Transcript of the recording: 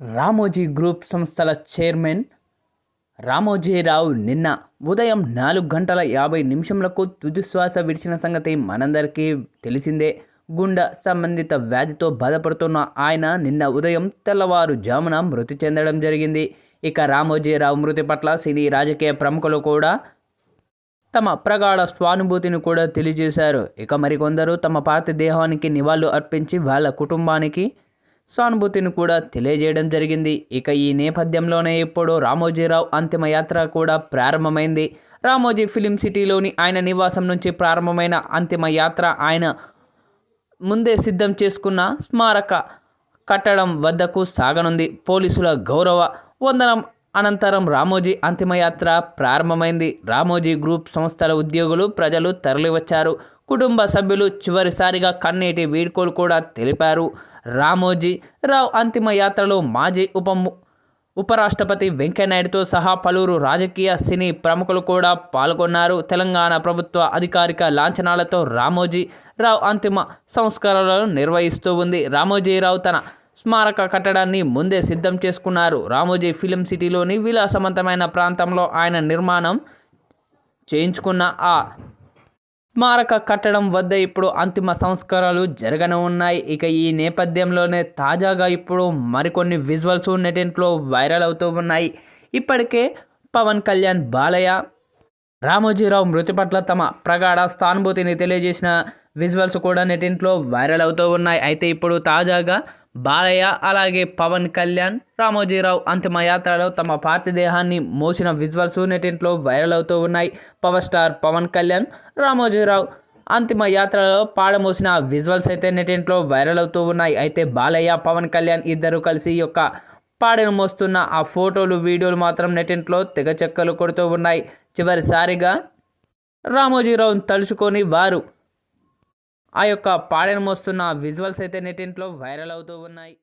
Ramoji group సంస్థల chairman Ramoji Rao నిన్న ఉదయం నాలుగు గంటల యాభై నిమిషంలకు తుదిశ్వాస విడిచిన సంగతి మనందరికీ తెలిసిందే. గుండె సంబంధిత వ్యాధితో బాధపడుతున్న ఆయన నిన్న ఉదయం తెల్లవారుజామున మృతి చెందడం జరిగింది. ఇక రామోజీరావు మృతి పట్ల సినీ రాజకీయ ప్రముఖులు కూడా తమ ప్రగాఢ స్వానుభూతిని కూడా తెలియజేశారు. ఇక మరికొందరు తమ పార్టీ దేహానికి నివాళులు అర్పించి వాళ్ళ కుటుంబానికి సానుభూతిని కూడా తెలియజేయడం జరిగింది. ఇక ఈ నేపథ్యంలోనే ఇప్పుడు రామోజీరావు అంతిమయాత్ర కూడా ప్రారంభమైంది. రామోజీ ఫిలిం సిటీలోని ఆయన నివాసం నుంచి ప్రారంభమైన అంతిమయాత్ర ఆయన ముందే సిద్ధం చేసుకున్న స్మారక కట్టడం వద్దకు సాగనుంది. పోలీసుల గౌరవ వందనం అనంతరం రామోజీ అంతిమయాత్ర ప్రారంభమైంది. రామోజీ గ్రూప్ సంస్థల ఉద్యోగులు ప్రజలు తరలివచ్చారు. కుటుంబ సభ్యులు చివరిసారిగా కన్నీటి వీడ్కోలు కూడా తెలిపారు. రామోజీ రావు అంతిమ యాత్రలో మాజీ ఉప ఉపరాష్ట్రపతి వెంకయ్యనాయుడుతో సహా పలువురు రాజకీయ సినీ ప్రముఖులు కూడా పాల్గొన్నారు. తెలంగాణ ప్రభుత్వ అధికారిక లాంఛనాలతో రామోజీ రావు అంతిమ సంస్కారాలను నిర్వహిస్తూ ఉంది. రామోజీరావు తన స్మారక కట్టడాన్ని ముందే సిద్ధం చేసుకున్నారు. రామోజీ ఫిలిం సిటీలోని విలాసవంతమైన ప్రాంతంలో ఆయన నిర్మాణం చేయించుకున్న ఆ స్మారక కట్టడం వద్ద ఇప్పుడు అంతిమ సంస్కారాలు జరగనే ఉన్నాయి. ఇక ఈ నేపథ్యంలోనే తాజాగా ఇప్పుడు మరికొన్ని విజువల్స్ నెటింట్లో వైరల్ అవుతూ ఉన్నాయి. ఇప్పటికే పవన్ కళ్యాణ్ బాలయ్య రామోజీరావు మృతి పట్ల తమ ప్రగాఢ సానుభూతిని తెలియజేసిన విజువల్స్ కూడా నెటింట్లో వైరల్ అవుతూ ఉన్నాయి. అయితే ఇప్పుడు తాజాగా బాలయ్య అలాగే పవన్ కళ్యాణ్ రామోజీరావు అంతిమయాత్రలో తమ పార్టీ దేహాన్ని మోసిన విజువల్స్ నెటింట్లో వైరల్ అవుతూ ఉన్నాయి. పవర్ స్టార్ పవన్ కళ్యాణ్ రామోజీరావు అంతిమ యాత్రలో పాడమోసిన విజువల్స్ అయితే నెటింట్లో వైరల్ అవుతూ ఉన్నాయి. అయితే బాలయ్య పవన్ కళ్యాణ్ ఇద్దరు కలిసి యొక్క పాడను మోస్తున్న ఆ ఫోటోలు వీడియోలు మాత్రం నెటింట్లో తెగ చెక్కలు కొడుతూ ఉన్నాయి. చివరిసారిగా రామోజీరావును తలుచుకొని వారు ఆ యొక్క పాడను మోస్తున్న విజువల్స్ అయితే నెటింట్లో వైరల్ అవుతూ ఉన్నాయి.